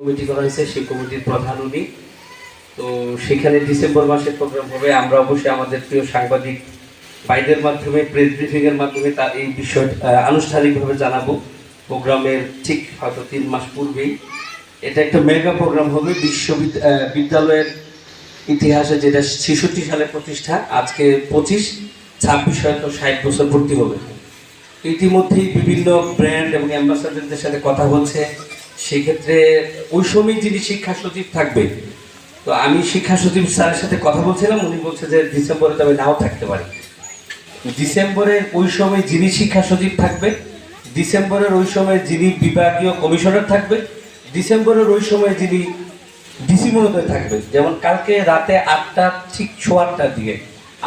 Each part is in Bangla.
কমিটি করা হয়েছে, সেই কমিটির প্রধান উনি। তো সেখানে ডিসেম্বর মাসের প্রোগ্রাম হবে। আমরা অবশ্যই আমাদের প্রিয় সাংবাদিক ভাইদের মাধ্যমে প্রেস ব্রিফিং এর মাধ্যমে তা এই বিষয় আনুষ্ঠানিকভাবে জানাব। প্রোগ্রামের ঠিক হয়তো তিন মাস পূর্বেই। এটা একটা মেগা প্রোগ্রাম হবে। বিশ্ববিদ্যালয়ের ইতিহাসে যেটা ছেষট্টি সালে প্রতিষ্ঠা, আজকে পঁচিশ, ছাব্বিশ হয়তো ষাট বছর ভর্তি হবে। ইতিমধ্যেই বিভিন্ন ব্র্যান্ড এবং অ্যাম্বাসাডারদের সাথে কথা বলছে সেক্ষেত্রে ওই সময় যিনি শিক্ষা সচিব থাকবে, তো আমি শিক্ষা সচিব স্যারের সাথে কথা বলছিলাম, উনি বলছে যে ডিসেম্বরে তো আমি নাও থাকতে পারি। ডিসেম্বরের ওই সময় যিনি শিক্ষা সচিব থাকবে, ডিসেম্বরের ওই সময় যিনি বিভাগীয় কমিশনার থাকবে, ডিসেম্বরের ওই সময় যিনি ডিসি মহোদয় থাকবেন যেমন কালকে রাতে আটটা, ঠিক ছো আটটার দিকে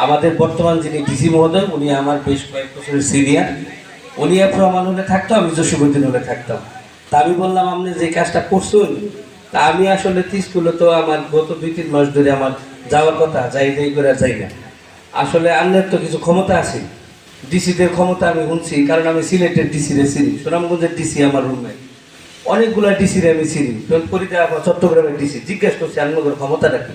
আমাদের বর্তমান যিনি ডিসি মহোদয়, উনি আমার বেশ কয়েক বছরের সিনিয়র, উনি রহমান হলে থাকতো, আমি জসিমুদ্দিন হলে থাকতাম। তা আমি বললাম, আপনি যে কাজটা করছেন, তা আমি আসলে স্কুলে তো আমার গত দুই, তিন মাস ধরে আমার যাওয়ার কথা, যাই যাই করে যাই না। আসলে আপনার তো কিছু ক্ষমতা আছে। ডিসিদের ক্ষমতা আমি শুনছি, কারণ আমি সিলেটের ডিসিরে চিনি, সুনামগঞ্জের ডিসি আমার রুমে অনেকগুলা ডিসিরে আমি চিনি পরিদা আমার চট্টগ্রামের ডিসি, জিজ্ঞেস করছি আপনাদের ক্ষমতাটা কি?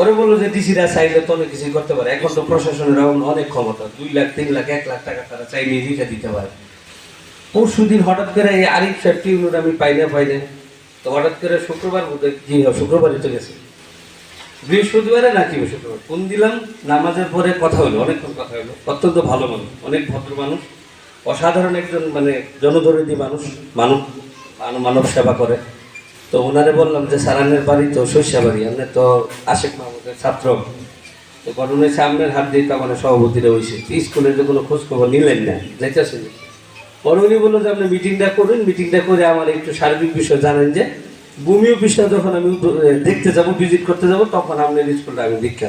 ওরে বলল যে ডিসিরা চাইলে তো অনেক কিছুই করতে পারে, এখন তো প্রশাসনের অনেক ক্ষমতা, দুই লাখ, তিন লাখ, এক লাখ টাকা তারা চাইলে রিখে দিতে পারে। পরশু দিন হঠাৎ করে এই আরিফ সাহেব টিউনুর আমি পাই না পাই না তো হঠাৎ করে শুক্রবার জি হ্যাঁ, শুক্রবারই তো গেছে। বৃহস্পতিবারে নাকি শুক্রবার ফোন দিলাম নামাজের পরে কথা হলো অনেকক্ষণ কথা হলো। অত্যন্ত ভালো মানুষ অনেক ভদ্র মানুষ অসাধারণ একজন মানে জনদরদী মানুষ মানব মানব- সেবা করে। তো ওনারে বললাম যে সারানের বাড়ি তো শস্যা বাড়ি আপনি তো আশেক মাহমুদের ছাত্র। তো ঘটনা সামনের হাত দিয়ে তো আমার সভাপতিরা হয়েছে স্কুলের যে কোনো খোঁজখবর নিলেন না যাইতেছেন? পরে বলল যে, আপনি মিটিংটা করুন। মিটিংটা করে আমার একটু সার্বিক বিষয় জানেন যে, ভূমি অফিসটা যখন আমি দেখতে যাব ভিজিট করতে যাব, তখন আপনার স্কুলটা আমি দেখতে